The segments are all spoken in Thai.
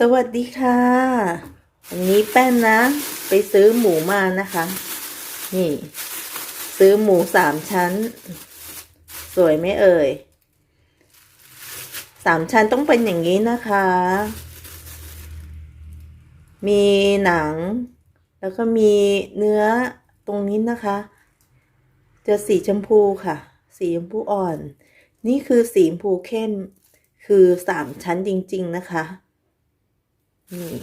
สวัสดีค่ะวันนี้แป้นนะ ไปซื้อหมูมานะคะ นี่ ซื้อหมูสามชั้น สวยไหมเอ่ยสามชั้นต้องเป็นอย่างนี้นะคะ มีหนัง แล้วก็มีเนื้อตรงนี้นะคะ จะสีชมพูค่ะ สีชมพูอ่อน นี่คือสีชมพูเข้ม คือสามชั้นจริง ๆ นะคะ นี่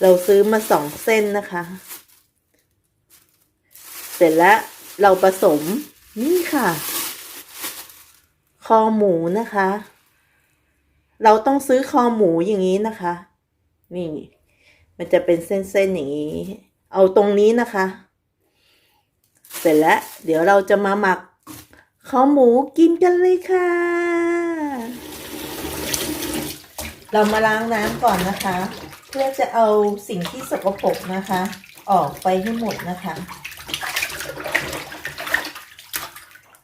เราซื้อมาสองเส้นนะคะ เสร็จแล้วเราผสมนี่ค่ะ คอหมูนะคะ เราต้องซื้อคอหมูอย่างนี้นะคะ นี่ มันจะเป็นเส้นๆอย่างนี้ เอาตรงนี้นะคะ เสร็จแล้ว เดี๋ยวเราจะมาหมักคอหมูกินกันเลยค่ะ เรามาล้างน้ำก่อนนะคะ เพื่อจะเอาสิ่งที่สกปรกนะคะ ออกไปให้หมดนะคะ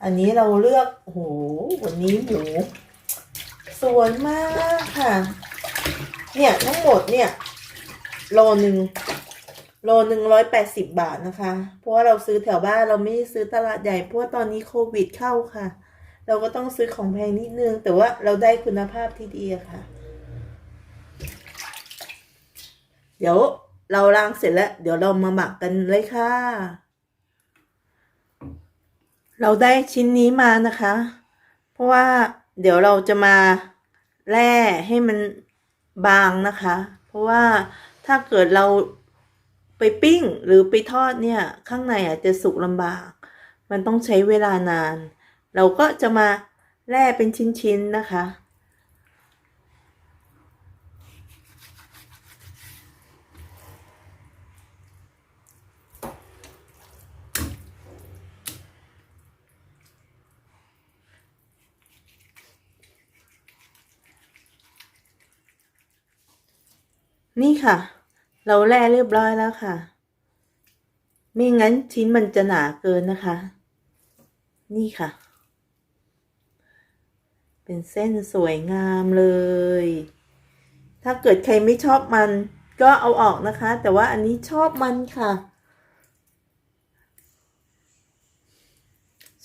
อันนี้เราเลือกโหวันนี้หมูสวยมากค่ะ เนี่ยทั้งหมดเนี่ย โลหนึ่งโลหนึ่งร้อยแปดสิบบาทนะคะ เพราะว่าเราซื้อแถวบ้านเราไม่ได้ซื้อตลาดใหญ่เพราะว่าตอนนี้โควิดเข้าค่ะ เราก็ต้องซื้อของแพงนิดนึง แต่ว่าเราได้คุณภาพที่ดีค่ะ เดี๋ยวเราล้างเสร็จแล้ว เดี๋ยวเรามาหมักกันเลยค่ะ เราได้ชิ้นนี้มานะคะ เพราะว่าเดี๋ยวเราจะมาแล่ให้มันบางนะคะ เพราะว่าถ้าเกิดเราไปปิ้งหรือไปทอดเนี่ย ข้างในอาจจะสุกลำบาก มันต้องใช้เวลานาน เราก็จะมาแล่เป็นชิ้นๆนะคะ นี่ค่ะ เราแล่เรียบร้อยแล้วค่ะ ไม่งั้นชิ้นมันจะหนาเกินนะคะ นี่ค่ะ เป็นเส้นสวยงามเลย ถ้าเกิดใครไม่ชอบมันก็เอาออกนะคะ แต่ว่าอันนี้ชอบมันค่ะ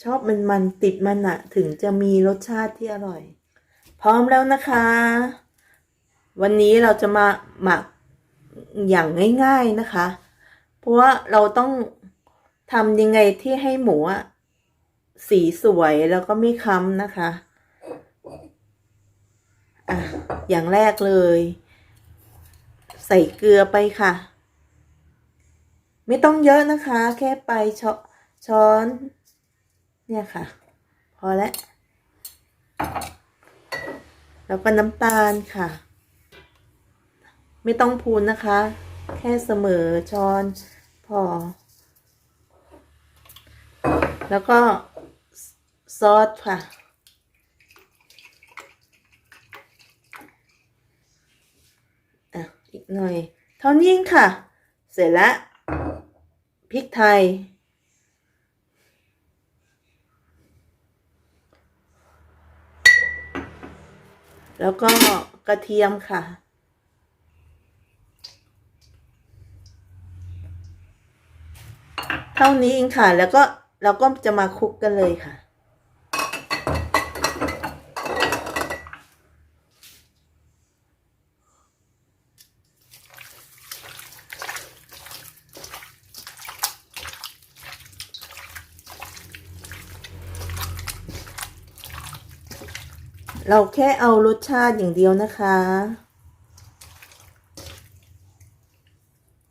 ชอบมันมันติดมันอะถึงจะมีรสชาติที่อร่อย พร้อมแล้วนะคะ วันนี้เราจะมาหมักอย่างง่าย ๆนะคะ เพราะว่าเราต้องทำยังไงที่ให้หมูสีสวยแล้วก็ไม่ค้ำนะคะอะอย่างแรกเลย ใส่เกลือไปค่ะ ไม่ต้องเยอะนะคะ แค่ไปช้อนช้อน เนี่ยค่ะ พอแล้วแล้วก็น้ำตาลค่ะ ไม่ต้องพูนนะคะ แค่เสมอช้อนพอ แล้วก็ซอสค่ะ อะ อีกหน่อย เท่านี้ค่ะ เสร็จแล้วพริกไทย แล้วก็กระเทียมค่ะ เท่านี้เองค่ะ แล้วก็เราก็จะมาคลุกกันเลยค่ะ เราแค่เอารสชาติอย่างเดียวนะคะ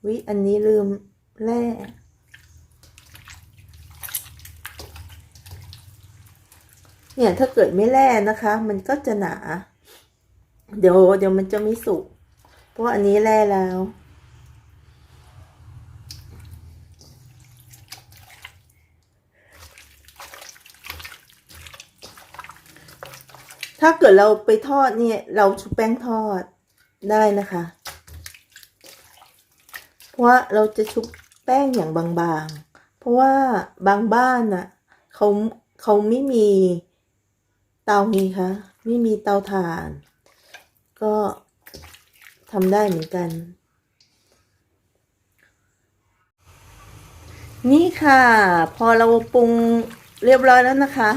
วิอันนี้ลืมแร่ เนี่ยถ้าเกิดไม่แร่นะคะ มันก็จะหนา เดี๋ยวเดี๋ยวมันจะไม่สุก เพราะอันนี้แร่แล้ว ถ้าเกิดเราไปทอดเนี่ยเราชุบแป้งทอดได้นะคะ เพราะว่าเราจะชุบแป้งอย่างบางๆ เพราะว่าบางบ้านน่ะเขาเขาไม่มี เตาไงคะไม่มีเตาถ่าน ก็ทำได้เหมือนกัน นี่ค่ะ พอเราปรุงเรียบร้อยแล้วนะคะ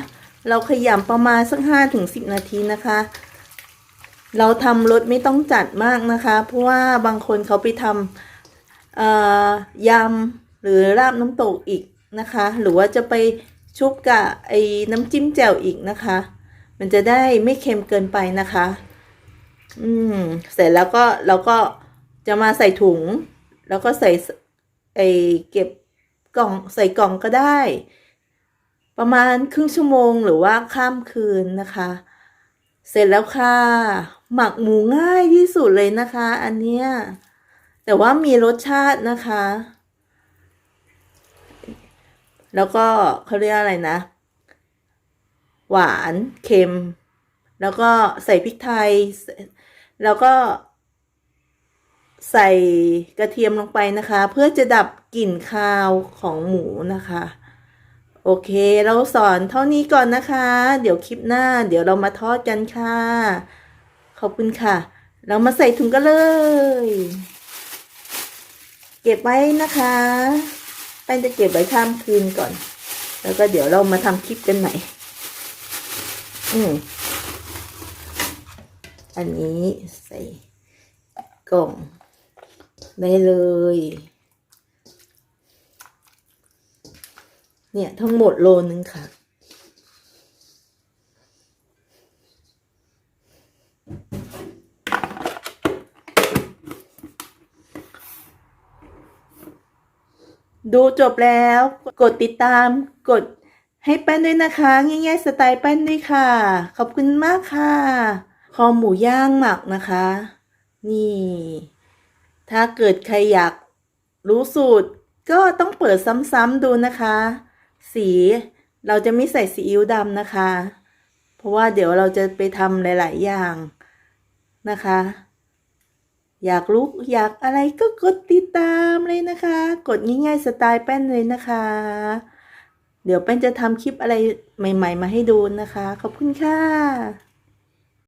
เราขยำประมาณสักห้าถึงสิบนาทีนะคะ เราทำรสไม่ต้องจัดมากนะคะ เพราะว่าบางคนเขาไปทำยำหรือราบน้ำตกอีกนะคะ หรือว่าจะไปชุบกับไอ้น้ำจิ้มแจ่วอีกนะคะ มันจะได้ไม่เค็มเกินไปนะคะ อืม เสร็จแล้วก็เราก็จะมาใส่ถุง แล้วก็ใส่ไอเก็บกล่องใส่กล่องก็ได้ ประมาณครึ่งชั่วโมงหรือว่าข้ามคืนนะคะ เสร็จแล้วค่ะ หมักหมูง่ายที่สุดเลยนะคะ อันเนี้ยแต่ว่ามีรสชาตินะคะ แล้วก็เขาเรียกอะไรนะ หวานเค็ม แล้วก็ใส่พริกไทย แล้วก็ ใส่กระเทียมลงไปนะคะ เพื่อจะดับกลิ่นคาวของหมูนะคะ โอเค เราสอนเท่านี้ก่อนนะคะ เดี๋ยวคลิปหน้า เดี๋ยวเรามาทอดกันค่ะ ขอบคุณค่ะ เรามาใส่ถุงกันเลย เก็บไว้นะคะแป้งจะเก็บไว้ข้ามคืนก่อน แล้วก็เดี๋ยวเรามาทำคลิปกันใหม่ อืมอันนี้ใส่กล่องได้เลย เนี่ยทั้งหมดโลนึงค่ะ ดูจบแล้ว กดติดตามกด ให้แป้นด้วยนะคะง่ายๆสไตล์แป้นด้วยค่ะ ขอบคุณมากค่ะคอหมูย่างหมักนะคะ นี่ ถ้าเกิดใครอยากรู้สูตร ก็ต้องเปิดซ้ำๆดูนะคะ สีเราจะไม่ใส่ซีอิ๊วดำนะคะ เพราะว่าเดี๋ยวเราจะไปทำหลาย ๆ อย่างนะคะ อยากรู้อยากอะไรก็กดติดตามเลยนะคะ กดง่ายๆสไตล์แป้นเลยนะคะ เดี๋ยวเป็นจะทำคลิปอะไรใหม่ ๆ มาให้ดูนะคะ ขอบคุณค่ะ